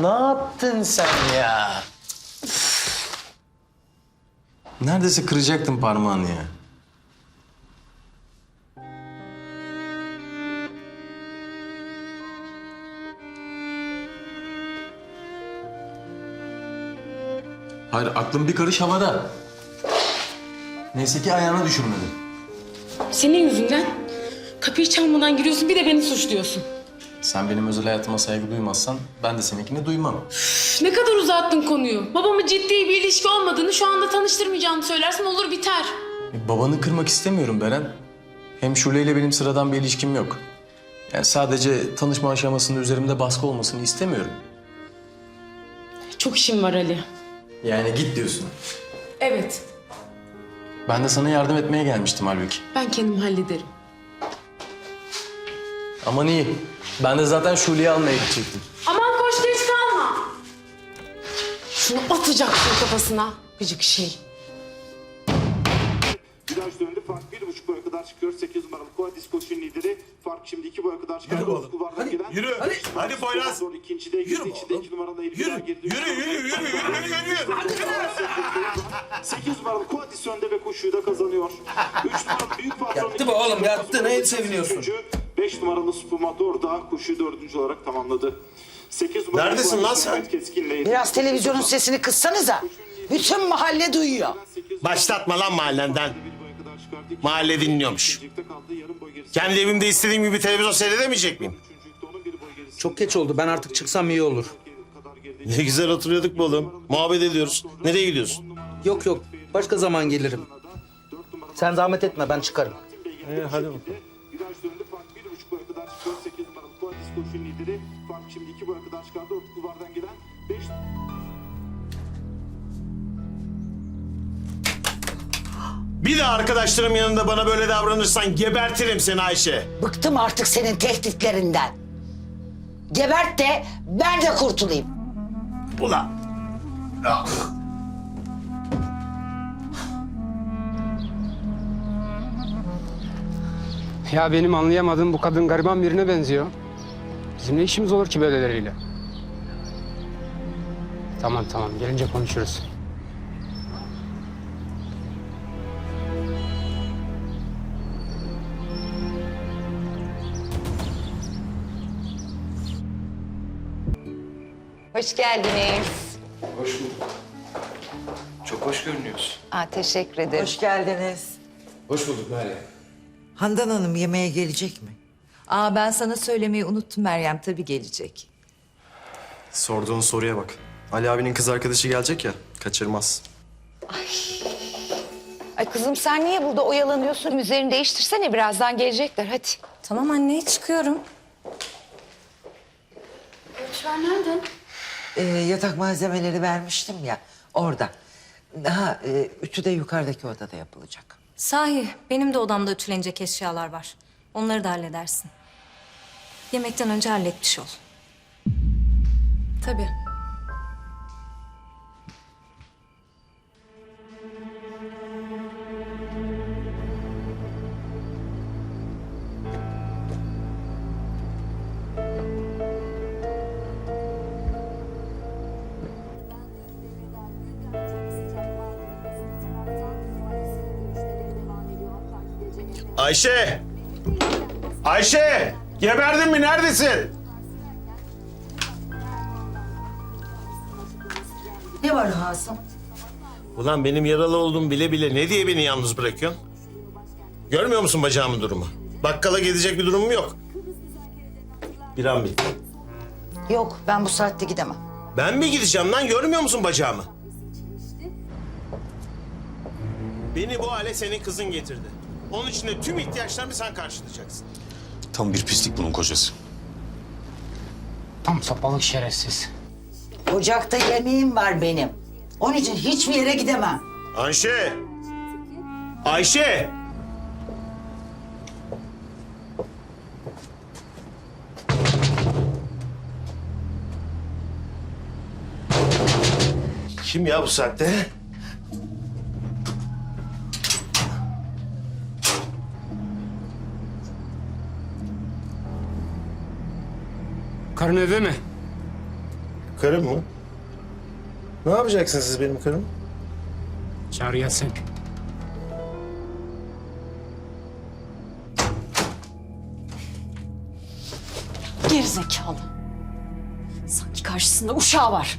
Ne yaptın sen ya? Neredeyse kıracaktın parmağını ya. Hayır, aklım bir karış havada. Neyse ki ayağına düşürmedim. Senin yüzünden kapıyı çalmadan giriyorsun bir de beni suçluyorsun. Sen benim özel hayatıma saygı duymazsan ben de seninkini duymam. Üf, ne kadar uzattın konuyu. Babamı ciddi bir ilişki olmadığını şu anda tanıştırmayacağını söylersin olur biter. E, Babanı kırmak istemiyorum Beren. Hem Şule ile benim sıradan bir ilişkim yok. Yani sadece tanışma aşamasında üzerimde baskı olmasını istemiyorum. Çok işim var Ali. Yani git diyorsun. Evet Ben de sana yardım etmeye gelmiştim halbuki. ben kendim hallederim. Aman iyi. Ben de zaten Şule'yi almaya gidecektim. Aman koş geç kalma. Şunu atacaksın kafasına. Gıcık şey. Viraj döndü. Fark bir buçuk boya kadar çıkıyor. 8 numaralı Koadis koşun lideri. Fark şimdi iki boya kadar çıkıyor. Yürü oğlum. Kulvardan Hadi, gelen. yürü. Hadi numaralı Poyraz. Sonra ikincide girdi. Yürü İçinde iki numaralı Elif Yürü, girdi. yürü, yürü, yürü, yürü, yürü, yürü. 8 numaralı Koadis önde ve koşuyu da kazanıyor. 3 numaralı Büyük Patron. Yattı be oğlum, yattı. Neye seviniyorsun? 5 numaralı Spumador da koşuyu dördüncü olarak tamamladı. 8 numaralı Neredesin lan sen? Mehmet Keskin'le Biraz televizyonun sesini kıssanıza. Bütün mahalle duyuyor. Başlatma lan mahallenden. Mahalle dinliyormuş. Kendi evimde istediğim gibi televizyon seyredemeyecek miyim? Çok geç oldu. Ben artık çıksam iyi olur. Ne güzel oturuyorduk be oğlum. Muhabbet ediyoruz. Nereye gidiyorsun? Yok yok. Başka zaman gelirim. Sen zahmet etme ben çıkarım. Ee, hadi bakalım. Viraj döndü. Fark bir buçuk boya kadar çıkıyor. 8 numaralı Koadis koşun lideri. Fark şimdi iki boya kadar çıkardı. Orta kulvardan gelen 5 Bir de arkadaşlarım yanında bana böyle davranırsan gebertirim seni Ayşe. Bıktım artık senin tehditlerinden. Gebert de ben de kurtulayım. Ulan. Ah. Ya benim anlayamadığım bu kadın gariban birine benziyor. Bizim ne işimiz olur ki böyleleriyle? Tamam tamam gelince konuşuruz. Hoş geldiniz. Hoş bulduk. Çok hoş görünüyorsun. Aa, teşekkür ederim. Hoş geldiniz. Hoş bulduk Meryem. Handan Hanım yemeğe gelecek mi? Aa, ben sana söylemeyi unuttum Meryem. Tabii gelecek. Sorduğun soruya bak. Ali abinin kız arkadaşı gelecek ya, kaçırmaz. Ay kızım sen niye burada oyalanıyorsun? Üzerini değiştirsene birazdan gelecekler hadi. Tamam anne çıkıyorum. Ee, yatak malzemeleri vermiştim ya orada. Daha e, ütü de yukarıdaki odada yapılacak. Sahi benim de odamda ütülenecek eşyalar var. Onları da halledersin. Yemekten önce halletmiş ol. Tabii. Ayşe! Ayşe! Geberdin mi? Neredesin? Ne var Hasım? Ulan benim yaralı olduğumu bile bile ne diye beni yalnız bırakıyorsun? Görmüyor musun bacağımın durumu? Bakkala gidecek bir durumum yok. Bir an bir. Yok ben bu saatte gidemem. Ben mi gideceğim lan? Görmüyor musun bacağımı? Beni bu hale senin kızın getirdi. Onun için de tüm ihtiyaçlarımı sen karşılayacaksın. Tam bir pislik bunun kocası. Tam sopalık şerefsiz. Ocakta yemeğim var benim. Onun için hiçbir yere gidemem. Ayşe! Ayşe! Kim ya bu saatte? Karın evde mi? Karım mı? Ne yapacaksın siz benim karım? Çağır gelsin. Gerizekalı. Sanki karşısında uşağı var.